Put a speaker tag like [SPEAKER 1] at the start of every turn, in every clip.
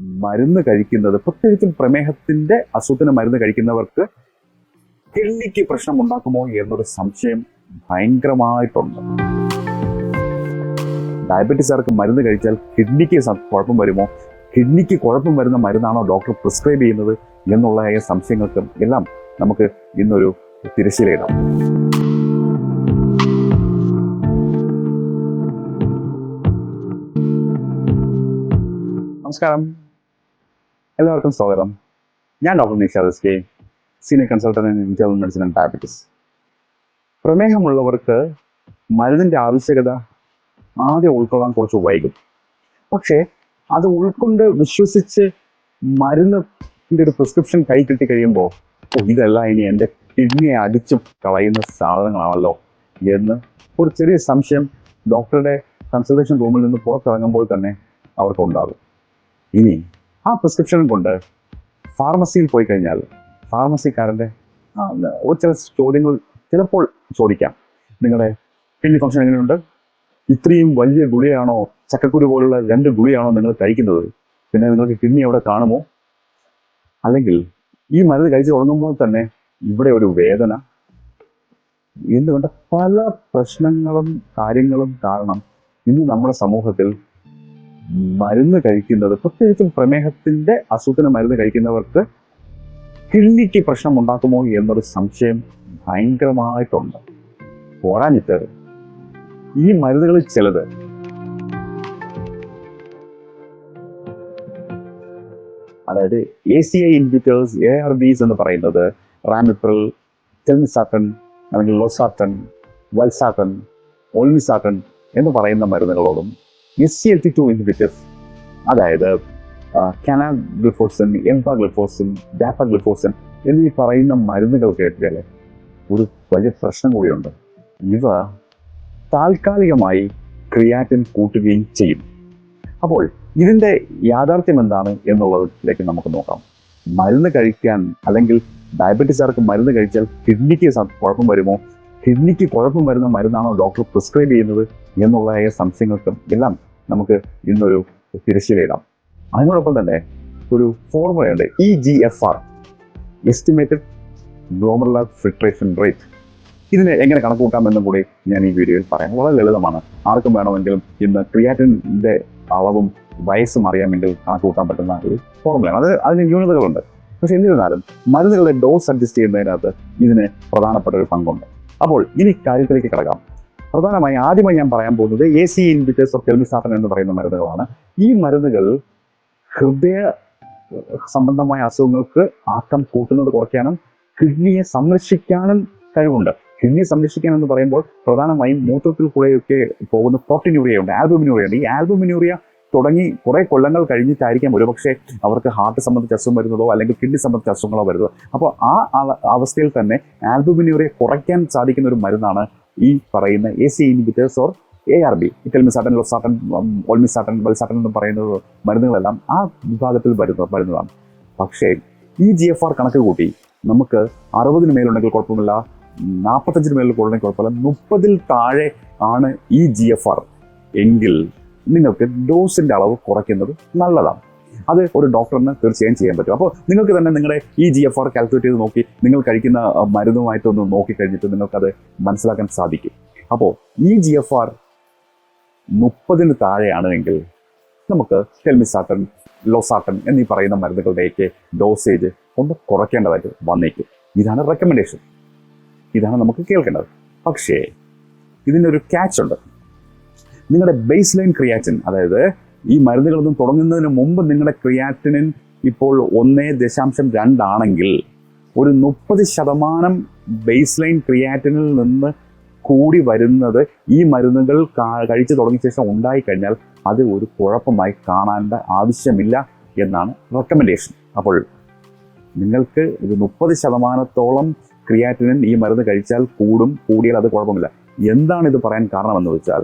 [SPEAKER 1] മരുന്ന് കഴിക്കുന്നത് പ്രത്യേകിച്ചും പ്രമേഹത്തിന്റെ അസുഖത്തിന് മരുന്ന് കഴിക്കുന്നവർക്ക് കിഡ്നിക്ക് പ്രശ്നം ഉണ്ടാക്കുമോ എന്നൊരു സംശയം ഭയങ്കരമായിട്ടുണ്ട്. ഡയബറ്റീസുകാർക്ക് മരുന്ന് കഴിച്ചാൽ കിഡ്നിക്ക് കുഴപ്പം വരുമോ? കിഡ്നിക്ക് കുഴപ്പം വരുന്ന മരുന്നാണോ ഡോക്ടർ പ്രിസ്ക്രൈബ് ചെയ്യുന്നത് എന്നുള്ള സംശയങ്ങൾക്കും എല്ലാം നമുക്ക് ഇന്നൊരു തിരശ്ശീലയിടാം. നമസ്കാരം. എല്ലാവർക്കും സ്വാഗതം. ഞാൻ doctor Nishad S K senior consultant in medicine and diabetes പ്രമേഹമുള്ളവർക്ക് മരുന്നിന്റെ ആവശ്യകത ആദ്യം ഉൾക്കൊള്ളാൻ കുറച്ച് വൈകും. പക്ഷേ അത് ഉൾക്കൊണ്ട് വിശ്വസിച്ച് മരുന്നിന്റെ ഒരു പ്രിസ്ക്രിപ്ഷൻ കൈ കിട്ടി കഴിയുമ്പോൾ ഇതല്ല ഇനി എന്റെ കിഡ്നിയെ അടിച്ചു കളയുന്ന സാധനങ്ങളാണല്ലോ എന്ന് ഒരു ചെറിയ സംശയം ഡോക്ടറുടെ കൺസൾട്ടേഷൻ റൂമിൽ നിന്ന് പുറത്തിറങ്ങുമ്പോൾ തന്നെ അവർക്ക് ഉണ്ടാകും ഇനി ആ പ്രിസ്ക്രിപ്ഷൻ കൊണ്ട് ഫാർമസിയിൽ പോയി കഴിഞ്ഞാൽ ഫാർമസിക്കാരന്റെ ചില ചോദ്യങ്ങൾ ചിലപ്പോൾ ചോദിക്കാം. നിങ്ങളുടെ കിഡ്നി ഫംഗ്ഷൻ എങ്ങനെയുണ്ട്? ഇത്രയും വലിയ ഗുളിയാണോ ചക്കക്കുരു പോലുള്ള രണ്ട് ഗുളിയാണോ നിങ്ങൾ കഴിക്കുന്നത്? പിന്നെ നിങ്ങൾക്ക് കിഡ്നി അവിടെ കാണുമോ? അല്ലെങ്കിൽ ഈ മരുന്ന് കഴിച്ച് തുടങ്ങുമ്പോൾ തന്നെ ഇവിടെ ഒരു വേദന. എന്തുകൊണ്ട്? പല പ്രശ്നങ്ങളും കാര്യങ്ങളും കാരണം ഇന്ന് നമ്മുടെ സമൂഹത്തിൽ മരുന്ന് കഴിക്കുന്നത് പ്രത്യേകിച്ചും പ്രമേഹത്തിന്റെ അസുഖത്തിന് മരുന്ന് കഴിക്കുന്നവർക്ക് കിഡ്നിക്ക് പ്രശ്നം ഉണ്ടാക്കുമോ എന്നൊരു സംശയം ഭയങ്കരമായിട്ടുണ്ട്. പോരാഞ്ഞിട്ട് ഈ മരുന്നുകളിൽ ചിലത് അതായത് A C I inhibitors A R Bs എന്ന് പറയുന്നത് റാമിപ്രിൽ ടെൻസാട്ടൺ അല്ലെങ്കിൽ ലോസാട്ടൻ വൽസാട്ടൻ ഓൾമിസാട്ടൻ എന്ന് പറയുന്ന മരുന്നുകളോടും S G L T two inhibitors അതായത് കാനാഗ്ലിഫോസിൻ എംപാഗ്ലിഫോസിൻ ഡാപ്പഗ്ലിഫോസിൻ എന്നീ പറയുന്ന മരുന്നുകൾ കേട്ടാൽ ഒരു വലിയ പ്രശ്നം കൂടിയുണ്ട്. ഇവ താൽക്കാലികമായി ക്രിയാറ്റിൻ കൂട്ടുകയും ചെയ്യും. അപ്പോൾ ഇതിന്റെ യാഥാർത്ഥ്യം എന്താണ് എന്നുള്ളതിലേക്ക് നമുക്ക് നോക്കാം. മരുന്ന് കഴിക്കാൻ അല്ലെങ്കിൽ ഡയബറ്റീസുകാർക്ക് മരുന്ന് കഴിച്ചാൽ കിഡ്നിക്ക് കുഴപ്പം വരുമോ? കിഡ്നിക്ക് കുഴപ്പം വരുന്ന മരുന്നാണോ ഡോക്ടർ പ്രിസ്ക്രൈബ് ചെയ്യുന്നത് എന്നുള്ള സംശയങ്ങൾക്കും എല്ലാം നമുക്ക് ഇന്നൊരു തിരശ്ശീലയിടാം അതിനോടൊപ്പം തന്നെ ഒരു ഫോർമുലയുണ്ട് E G F R estimated glomerular filtration rate ഇതിനെ എങ്ങനെ കണക്ക് കണക്കുകൂട്ടാമെന്നും കൂടി ഞാൻ ഈ വീഡിയോയിൽ പറയാം. വളരെ ലളിതമാണ്. ആർക്കും വേണമെങ്കിലും ഇന്ന് ക്രിയാറ്റിന്റെ അളവും വയസ്സും അറിയാൻ വേണ്ടി കണക്ക് കൂട്ടാൻ പറ്റുന്ന ഒരു ഫോർമുലയാണ് അത് അതിന് ന്യൂനതകളുണ്ട്. പക്ഷെ എന്നിരുന്നാലും മരുന്നുകളുടെ ഡോസ് അഡ്ജസ്റ്റ് ചെയ്യുന്നതിനകത്ത് ഇതിന് പ്രധാനപ്പെട്ട ഒരു പങ്കുണ്ട്. അപ്പോൾ ഇനി കാര്യത്തിലേക്ക് കിടക്കാം. പ്രധാനമായി ആദ്യമായി ഞാൻ പറയാൻ പോകുന്നത് A C inhibitors of telmisartan എന്ന് പറയുന്ന മരുന്നുകളാണ്. ഈ മരുന്നുകൾ ഹൃദയ സംബന്ധമായ അസുഖങ്ങൾക്ക് ആക്കം കൂട്ടുന്നത് കുറയ്ക്കാനും കിഡ്നിയെ സംരക്ഷിക്കാനും കഴിവുണ്ട്. കിഡ്നിയെ സംരക്ഷിക്കാൻ എന്ന് പറയുമ്പോൾ പ്രധാനമായും മൂത്രത്തിൽ കൂടെയൊക്കെ പോകുന്ന പ്രോട്ടീനൂറിയ ഉണ്ട് ആൽബുമിനൂറിയ ഉണ്ട് ഈ ആൽബുമിനൂറിയ തുടങ്ങി കുറെ കൊല്ലങ്ങൾ കഴിഞ്ഞിട്ടായിരിക്കാം ഒരുപക്ഷെ അവർക്ക് ഹാർട്ട് സംബന്ധിച്ച അസുഖം വരുന്നതോ അല്ലെങ്കിൽ കിഡ്നി സംബന്ധിച്ച അസുഖങ്ങളോ വരുന്നത്. അപ്പോൾ ആ അവസ്ഥയിൽ തന്നെ ആൽബുമിനൂറിയ കുറയ്ക്കാൻ സാധിക്കുന്ന ഒരു മരുന്നാണ് ഈ പറയുന്ന A C inhibitors or A R B telmisartan losartan olmesartan valsartan എന്ന് പറയുന്നത് മരുന്നുകളെല്ലാം ആ വിഭാഗത്തിൽ വരുന്ന വരുന്നതാണ്. പക്ഷേ ഈ ജി എഫ് ആർ കണക്ക് കൂട്ടി നമുക്ക് അറുപതിന് മേലുണ്ടെങ്കിൽ കുഴപ്പമില്ല നാൽപ്പത്തഞ്ചിന് മേലിൽ കൂടുതൽ കുഴപ്പമില്ല മുപ്പതിൽ താഴെ ആണ് ഈ ജി എഫ് ആർ എങ്കിൽ നിങ്ങൾക്ക് ഡോസിന്റെ അളവ് കുറയ്ക്കുന്നത് നല്ലതാണ്. അത് ഒരു ഡോക്ടറിന് തീർച്ചയായും ചെയ്യാൻ പറ്റും. അപ്പോൾ നിങ്ങൾക്ക് തന്നെ നിങ്ങളുടെ ഈ ജി എഫ് ആർ കാൽക്കുലേറ്റ് ചെയ്ത് നോക്കി നിങ്ങൾ കഴിക്കുന്ന മരുന്നുമായിട്ട് ഒന്ന് നോക്കി കഴിഞ്ഞിട്ട് നിങ്ങൾക്കത് മനസ്സിലാക്കാൻ സാധിക്കും. അപ്പോൾ ഈ ജി എഫ് ആർ മുപ്പതിന് താഴെയാണെങ്കിൽ നമുക്ക് ടെൽമിസാട്ടൻ ലോസാട്ടൻ എന്നീ പറയുന്ന മരുന്നുകളുടെയൊക്കെ ഡോസേജ് ഒന്ന് കുറയ്ക്കേണ്ടതായിട്ട് വന്നേക്കും. ഇതാണ് റെക്കമെൻഡേഷൻ ഇതാണ് നമുക്ക് കേൾക്കേണ്ടത്. പക്ഷേ ഇതിനൊരു ക്യാച്ച് ഉണ്ട്. നിങ്ങളുടെ ബേസ് ലൈൻ ക്രിയാറ്റിൻ അതായത് ഈ മരുന്നുകളൊന്നും തുടങ്ങുന്നതിന് മുമ്പ് നിങ്ങളുടെ ക്രിയാറ്റിനിൻ ഇപ്പോൾ ഒന്നേ ദശാംശം രണ്ടാണെങ്കിൽ ഒരു മുപ്പത് ശതമാനം ബേസ് ലൈൻ ക്രിയാറ്റിനിൽ നിന്ന് കൂടി വരുന്നത് ഈ മരുന്നുകൾ കഴിച്ചു തുടങ്ങിയ ശേഷം ഉണ്ടായിക്കഴിഞ്ഞാൽ അത് ഒരു കുഴപ്പമായി കാണേണ്ട ആവശ്യമില്ല എന്നാണ് റെക്കമെൻഡേഷൻ അപ്പോൾ നിങ്ങൾക്ക് ഒരു മുപ്പത് ശതമാനത്തോളം ക്രിയാറ്റിനിൻ ഈ മരുന്ന് കഴിച്ചാൽ കൂടും കൂടിയാൽ അത് കുഴപ്പമില്ല. എന്താണ് ഇത് പറയാൻ കാരണമെന്ന് വെച്ചാൽ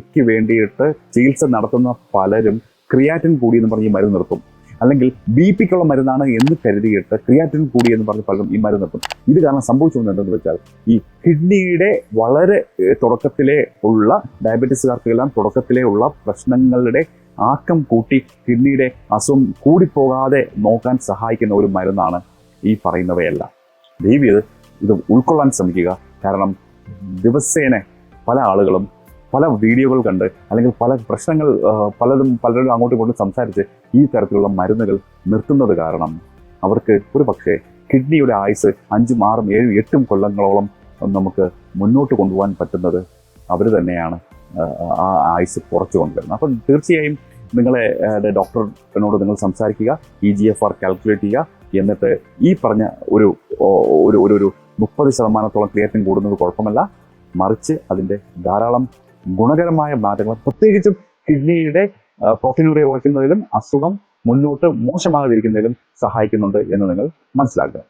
[SPEAKER 1] പ്രോട്ടീനൂറിയയ്ക്ക് വേണ്ടിയിട്ട് ചികിത്സ നടത്തുന്ന പലരും ക്രിയാറ്റിൻ കൂടി എന്ന് പറഞ്ഞ് ഈ മരുന്ന് നിർത്തും. അല്ലെങ്കിൽ ബി പിക്കുള്ള മരുന്നാണ് എന്ന് കരുതിയിട്ട് ക്രിയാറ്റിൻ കൂടി എന്ന് പറഞ്ഞ് പലരും ഈ മരുന്ന് നിർത്തും. ഇത് കാരണം സംഭവിച്ചു വെച്ചാൽ ഈ കിഡ്നിയുടെ വളരെ തുടക്കത്തിലെ ഉള്ള ഡയബറ്റീസുകാർക്കെല്ലാം തുടക്കത്തിലെ ഉള്ള പ്രശ്നങ്ങളുടെ ആക്കം കൂട്ടി കിഡ്നിയുടെ അസുഖം കൂടിപ്പോകാതെ നോക്കാൻ സഹായിക്കുന്ന ഒരു മരുന്നാണ് ഈ പറയുന്നവയല്ല. ദയവ് ഇത് ഉൾക്കൊള്ളാൻ ശ്രമിക്കുക. കാരണം ദിവസേന പല ആളുകളും പല വീഡിയോകൾ കണ്ട് അല്ലെങ്കിൽ പല പ്രശ്നങ്ങൾ പലതും പലരും അങ്ങോട്ടും ഇങ്ങോട്ടും സംസാരിച്ച് ഈ തരത്തിലുള്ള മരുന്നുകൾ നിർത്തുന്നത് കാരണം അവർക്ക് ഒരു പക്ഷേ കിഡ്നിയുടെ ആയുസ് അഞ്ചും ആറും ഏഴും എട്ടും കൊല്ലങ്ങളോളം നമുക്ക് മുന്നോട്ട് കൊണ്ടുപോകാൻ പറ്റുന്നത് അവർ തന്നെയാണ് ആ, ആയുസ് കുറച്ചു കൊണ്ടുവരുന്നത്. അപ്പം തീർച്ചയായും നിങ്ങളെ ഡോക്ടറിനോട് നിങ്ങൾ സംസാരിക്കുക E G F R calculate ചെയ്യുക എന്നിട്ട് ഈ പറഞ്ഞ ഒരു ഒരു ഒരു ഒരു മുപ്പത് ശതമാനത്തോളം ക്രിയേറ്റിൻ കൂടുന്നത് കുഴപ്പമല്ല. മറിച്ച് അതിന്റെ ധാരാളം ഗുണകരമായ മാറ്റങ്ങൾ. പ്രത്യേകിച്ചും കിഡ്നിയുടെ പ്രോട്ടീനുറി കുറയ്ക്കുന്നതിലും അസുഖം മുന്നോട്ട് മോശമാകാതിരിക്കുന്നതിലും സഹായിക്കുന്നുണ്ട് എന്ന് നിങ്ങൾ മനസ്സിലാക്കുക.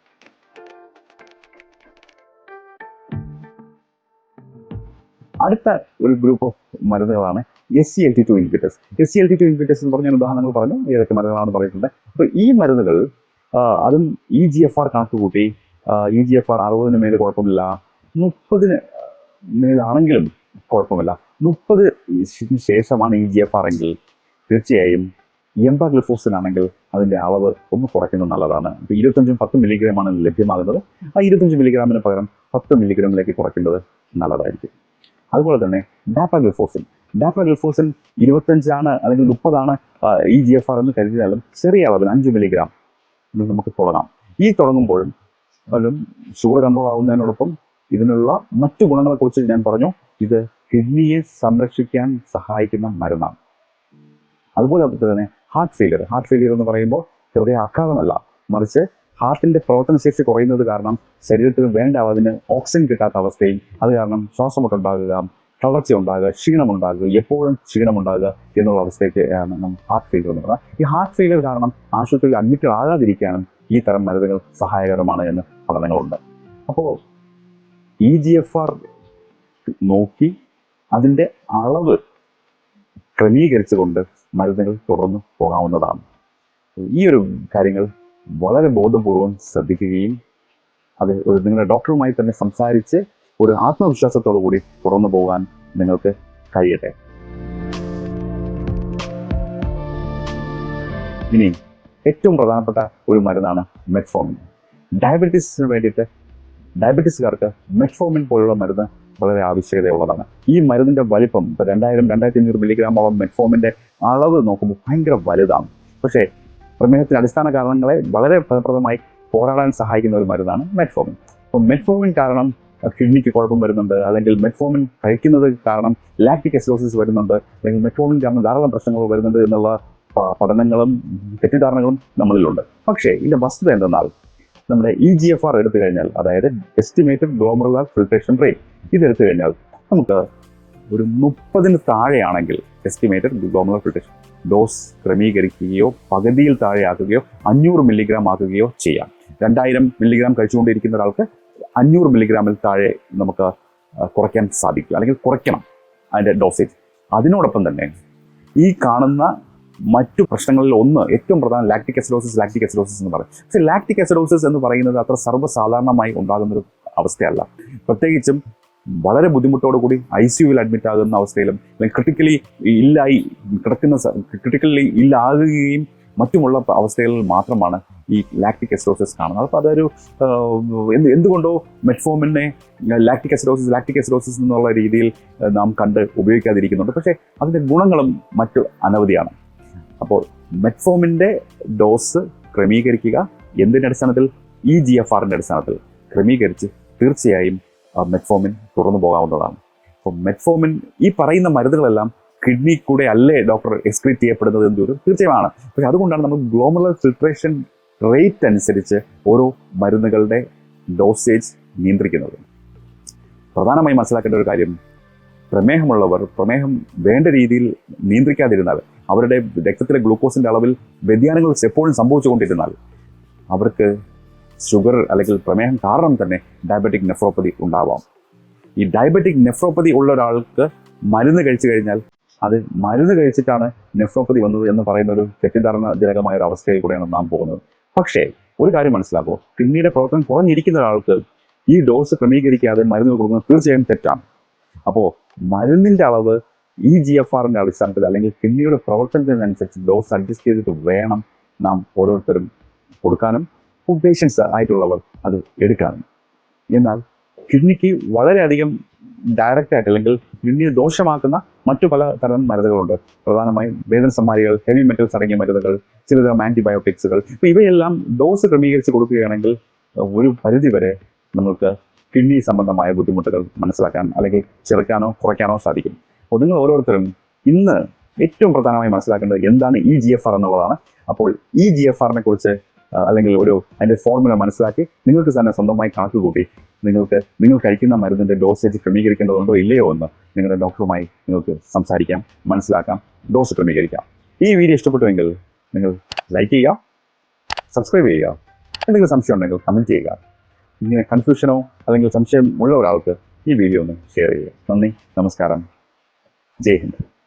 [SPEAKER 1] അടുത്ത ഒരു ഗ്രൂപ്പ് ഓഫ് മരുന്നുകളാണ് S G L T two inhibitors S G L T two inhibitors എന്ന് പറഞ്ഞ ഉദാഹരണങ്ങൾ പറഞ്ഞു. ഏതൊക്കെ മരുന്നുകളാണെന്ന് പറഞ്ഞിട്ടുണ്ട്. അപ്പോൾ ഈ മരുന്നുകൾ അതും ഇ ജി എഫ് ആർ കണക്ക് കൂട്ടി ഇ ജി എഫ് ആർ അറുപതിന് മേൽ കുഴപ്പമില്ല മുപ്പതിന് മേലാണെങ്കിലും കുഴപ്പമില്ല മുപ്പത് ശേഷമാണ് ഇ ജി എഫ് ആർ എങ്കിൽ തീർച്ചയായും എംബാഗ്ലിഫോസിനാണെങ്കിൽ അതിന്റെ അളവ് ഒന്ന് കുറയ്ക്കുന്നത് നല്ലതാണ്. ഇപ്പോൾ ഇരുപത്തഞ്ചും പത്ത് മില്ലിഗ്രാമാണ് ലഭ്യമാകുന്നത്. ആ ഇരുപത്തഞ്ച് മില്ലിഗ്രാമിന് പകരം പത്ത് മില്ലിഗ്രാമിലേക്ക് കുറയ്ക്കുന്നത് നല്ലതായിരിക്കും. അതുപോലെ തന്നെ ഡാപ്പാഗ്ലിഫോസിൻ ഡാപ്പാഗ്ലിഫോസിൻ ഇരുപത്തഞ്ചാണ് അല്ലെങ്കിൽ മുപ്പതാണ് ഇ ജി എഫ് ആർ എന്ന് കരുതിയാലും ചെറിയ അളവിൽ അഞ്ച് മില്ലിഗ്രാം നമുക്ക് തുടങ്ങാം. ഈ തുടങ്ങുമ്പോഴും ഷുഗർ കൺട്രോൾ ആവുന്നതിനോടൊപ്പം ഇതിനുള്ള മറ്റു ഗുണങ്ങളെക്കുറിച്ച് ഞാൻ പറഞ്ഞു. ഇത് കിഡ്നിയെ സംരക്ഷിക്കാൻ സഹായിക്കുന്ന മരുന്നാണ്. അതുപോലെ തന്നെ ഹാർട്ട് ഫെയിലിയർ ഹാർട്ട് ഫെയിലിയർ എന്ന് പറയുമ്പോൾ ഹൃദയ ആഘാതമല്ല. മറിച്ച് ഹാർട്ടിന്റെ പ്രവർത്തനശേഷി കുറയുന്നത് കാരണം ശരീരത്തിന് വേണ്ട അതിന് ഓക്സിജൻ കിട്ടാത്ത അവസ്ഥയും അത് കാരണം ശ്വാസമുട്ടുണ്ടാകുക തളർച്ച ഉണ്ടാകുക ക്ഷീണമുണ്ടാകുക എപ്പോഴും ക്ഷീണമുണ്ടാകുക എന്നുള്ള അവസ്ഥയ്ക്ക് നമ്മൾ ഹാർട്ട് ഫെയിലിയർ എന്ന് പറയുന്നത്. ഈ ഹാർട്ട് ഫെയിലിയർ കാരണം ആശുപത്രിയിൽ അഡ്മിറ്റ് ആകാതിരിക്കാനും ഈ തരം മരുന്നുകൾ സഹായകരമാണ് എന്ന് പഠനങ്ങളുണ്ട്. അപ്പോൾ ഇ ജി എഫ് ആർ നോക്കി അതിന്റെ അളവ് ക്രമീകരിച്ചുകൊണ്ട് മരുന്നുകൾ തുടർന്നു പോകാവുന്നതാണ്. ഈ ഒരു കാര്യങ്ങൾ വളരെ ബോധപൂർവം ശ്രദ്ധിക്കുകയും അത് ഒരു നിങ്ങളുടെ ഡോക്ടറുമായി തന്നെ സംസാരിച്ച് ഒരു ആത്മവിശ്വാസത്തോടു കൂടി തുറന്നു പോകാൻ നിങ്ങൾക്ക് കഴിയട്ടെ. ഇനി ഏറ്റവും പ്രധാനപ്പെട്ട ഒരു മരുന്നാണ് മെറ്റ്ഫോമിൻ. ഡയബറ്റീസിന് വേണ്ടിയിട്ട് ഡയബറ്റീസുകാർക്ക് മെറ്റ്ഫോമിൻ പോലുള്ള മരുന്ന് വളരെ ആവശ്യകതയുള്ളതാണ്. ഈ മരുന്നിന്റെ വലിപ്പം ഇപ്പൊ രണ്ടായിരം രണ്ടായിരത്തി അഞ്ഞൂറ് മില്ലിഗ്രാമോളം മെറ്റ്ഫോമിന്റെ അളവ് നോക്കുമ്പോൾ ഭയങ്കര വലുതാണ്. പക്ഷേ പ്രമേഹത്തിന് അടിസ്ഥാന കാരണങ്ങളെ വളരെ ഫലപ്രദമായി പോരാടാൻ സഹായിക്കുന്ന ഒരു മരുന്നാണ് മെറ്റ്ഫോമിൻ. അപ്പോൾ മെറ്റ്ഫോമിൻ കാരണം കിഡ്നിക്ക് കുഴപ്പം വരുന്നുണ്ട് അല്ലെങ്കിൽ മെറ്റ്ഫോമിൻ കഴിക്കുന്നത് കാരണം ലാക്ടിക് അസിഡോസിസ് വരുന്നുണ്ട് അല്ലെങ്കിൽ മെറ്റ്ഫോമിൻ കാരണം ധാരാളം പ്രശ്നങ്ങൾ വരുന്നുണ്ട് എന്നുള്ള പഠനങ്ങളും തെറ്റിദ്ധാരണകളും നമ്മളിലുണ്ട്. പക്ഷേ ഇതിന്റെ വസ്തുത എന്തെന്നാൽ നമ്മുടെ ഇ ജി എഫ് ആർ എടുത്തു കഴിഞ്ഞാൽ അതായത് എസ്റ്റിമേറ്റഡ് ഗ്ലോമറുലാർ ഫിൽട്രേഷൻ റേറ്റ് ഇതെടുത്തു കഴിഞ്ഞാൽ നമുക്ക് ഒരു മുപ്പതിന് താഴെയാണെങ്കിൽ എസ്റ്റിമേറ്റഡ് ഗ്ലോമറുലാർ ഫിൽട്രേഷൻ ഡോസ് ക്രമീകരിക്കുകയോ പകുതിയിൽ താഴെയാക്കുകയോ അഞ്ഞൂറ് മില്ലിഗ്രാം ആക്കുകയോ ചെയ്യാം. രണ്ടായിരം മില്ലിഗ്രാം കഴിച്ചുകൊണ്ടിരിക്കുന്ന ഒരാൾക്ക് അഞ്ഞൂറ് മില്ലിഗ്രാമിൽ താഴെ നമുക്ക് കുറയ്ക്കാൻ സാധിക്കും. അല്ലെങ്കിൽ കുറയ്ക്കണം അതിന്റെ ഡോസേജ് അതിനോടൊപ്പം തന്നെ ഈ കാണുന്ന മറ്റു പ്രശ്നങ്ങളിൽ ഒന്ന് ഏറ്റവും പ്രധാനം ലാക്ടിക് അസിഡോസിസ് ലാക്ടിക് അസിഡോസിസ് എന്ന് പറയും. പക്ഷേ ലാക്ടിക് അസിഡോസിസ് എന്ന് പറയുന്നത് അത്ര സർവസാധാരണമായി ഉണ്ടാകുന്ന ഒരു അവസ്ഥയല്ല. പ്രത്യേകിച്ചും വളരെ ബുദ്ധിമുട്ടോടു കൂടി ഐ സിയുവിൽ അഡ്മിറ്റ് ആകുന്ന അവസ്ഥയിലും അല്ലെങ്കിൽ ക്രിട്ടിക്കലി ഇല്ലായി കിടക്കുന്ന ക്രിട്ടിക്കലി ഇല്ലാകുകയും മറ്റുമുള്ള അവസ്ഥകളിൽ മാത്രമാണ് ഈ ലാക്ടിക് അസിഡോസിസ് കാണുന്നത്. അപ്പോൾ അതൊരു എന്ത് എന്തുകൊണ്ടോ മെറ്റ്ഫോമിനെ ലാക്ടിക് അസിഡോസിസ് ലാക്ടിക് അസിഡോസിസ് എന്നുള്ള രീതിയിൽ നാം കണ്ട് ഉപയോഗിക്കാതിരിക്കുന്നുണ്ട്. പക്ഷേ അതിന്റെ ഗുണങ്ങളും മറ്റു അനവധിയാണ്. അപ്പോൾ മെറ്റ്ഫോമിന്റെ ഡോസ് ക്രമീകരിക്കുക. എന്തിന്റെ അടിസ്ഥാനത്തിൽ? ഇ ജി എഫ് ആറിന്റെ അടിസ്ഥാനത്തിൽ. ക്രമീകരിച്ച് തീർച്ചയായും മെറ്റ്ഫോമിൻ തുറന്നു പോകാവുന്നതാണ്. അപ്പോൾ മെറ്റ്ഫോമിൻ ഈ പറയുന്ന മരുന്നുകളെല്ലാം കിഡ്നി കൂടെ അല്ലേ ഡോക്ടർ എക്സ്ക്രീറ്റ് ചെയ്യപ്പെടുന്നത് എന്തൊരു തീർച്ചയമാണ് പക്ഷെ അതുകൊണ്ടാണ് നമ്മൾ ഗ്ലോമുലർ ഫിൽട്രേഷൻ റേറ്റ് അനുസരിച്ച് ഓരോ മരുന്നുകളുടെ ഡോസേജ് നിയന്ത്രിക്കുന്നത്. പ്രധാനമായി മനസ്സിലാക്കേണ്ട ഒരു കാര്യം പ്രമേഹമുള്ളവർ പ്രമേഹം വേണ്ട രീതിയിൽ നിയന്ത്രിക്കാതിരുന്നാൽ അവരുടെ രക്തത്തിലെ ഗ്ലൂക്കോസിന്റെ അളവിൽ വ്യതിയാനങ്ങൾ എപ്പോഴും സംഭവിച്ചുകൊണ്ടിരുന്നാൽ അവർക്ക് ഷുഗർ അല്ലെങ്കിൽ പ്രമേഹം കാരണം തന്നെ ഡയബറ്റിക് നെഫ്രോപ്പതി ഉണ്ടാവാം. ഈ ഡയബറ്റിക് നെഫ്രോപ്പതി ഉള്ള ഒരാൾക്ക് മരുന്ന് കഴിച്ചു കഴിഞ്ഞാൽ അത് മരുന്ന് കഴിച്ചിട്ടാണ് നെഫ്രോപ്പതി വന്നത് എന്ന് പറയുന്ന ഒരു തെറ്റിദ്ധാരണജനകമായ ഒരു അവസ്ഥയിൽ കൂടെയാണ് നാം പോകുന്നത്. പക്ഷേ ഒരു കാര്യം മനസ്സിലാക്കുമോ കിഡ്നിയുടെ പ്രവർത്തനം കുറഞ്ഞിരിക്കുന്ന ഒരാൾക്ക് ഈ ഡോസ് ക്രമീകരിക്കാതെ മരുന്ന് കൊടുക്കുന്നത് തീർച്ചയായും തെറ്റാണ്. അപ്പോൾ മരുന്നിന്റെ അളവ് ഈ ജി എഫ് ആറിന്റെ അടിസ്ഥാനത്തിൽ അല്ലെങ്കിൽ കിഡ്നിയുടെ പ്രവർത്തനത്തിനനുസരിച്ച് ഡോസ് അഡ്ജസ്റ്റ് ചെയ്തിട്ട് വേണം നാം ഓരോരുത്തരും കൊടുക്കാനും പേഷ്യൻസ് ആയിട്ടുള്ളവർ അത് എടുക്കാനും. എന്നാൽ കിഡ്നിക്ക് വളരെയധികം ഡയറക്റ്റ് ആയിട്ട് അല്ലെങ്കിൽ കിഡ്നിയെ ദോഷമാക്കുന്ന മറ്റു പല തരം മരുന്നുകളുണ്ട്. പ്രധാനമായും വേദന സമ്മാരികൾ ഹെവി മെറ്റൽസ് അടങ്ങിയ മരുന്നുകൾ ചിലതരം ആന്റിബയോട്ടിക്സുകൾ ഇവയെല്ലാം ഡോസ് ക്രമീകരിച്ച് കൊടുക്കുകയാണെങ്കിൽ ഒരു പരിധി വരെ നമുക്ക് കിഡ്നി സംബന്ധമായ ബുദ്ധിമുട്ടുകൾ മനസ്സിലാക്കാൻ അല്ലെങ്കിൽ ചെറുക്കാനോ കുറയ്ക്കാനോ സാധിക്കും. അപ്പോൾ നിങ്ങൾ ഓരോരുത്തരും ഇന്ന് ഏറ്റവും പ്രധാനമായി മനസ്സിലാക്കേണ്ടത് എന്താണ് ഈ ജി എഫ് ആർ എന്നുള്ളതാണ്. അപ്പോൾ ഈ ജി എഫ് ആറിനെ കുറിച്ച് അല്ലെങ്കിൽ ഒരു അതിന്റെ ഫോർമുല മനസ്സിലാക്കി നിങ്ങൾക്ക് തന്നെ സ്വന്തമായി കണക്ക് കൂട്ടി നിങ്ങൾക്ക് നിങ്ങൾ കഴിക്കുന്ന മരുന്നിന്റെ ഡോസേജ് ക്രമീകരിക്കേണ്ടതുണ്ടോ ഇല്ലയോ എന്ന് നിങ്ങളുടെ ഡോക്ടറുമായി നിങ്ങൾക്ക് സംസാരിക്കാം മനസ്സിലാക്കാം ഡോസ് ക്രമീകരിക്കാം. ഈ വീഡിയോ ഇഷ്ടപ്പെട്ടുവെങ്കിൽ നിങ്ങൾ ലൈക്ക് ചെയ്യുക സബ്സ്ക്രൈബ് ചെയ്യുക. എന്തെങ്കിലും സംശയം ഉണ്ടെങ്കിൽ കമന്റ് ചെയ്യുക. ഇങ്ങനെ കൺഫ്യൂഷനോ അല്ലെങ്കിൽ സംശയം ഉള്ള ഒരാൾക്ക് ഈ വീഡിയോ ഒന്ന് ഷെയർ ചെയ്യുക. നന്ദി നമസ്കാരം. ജയ് ഹിന്ദ്.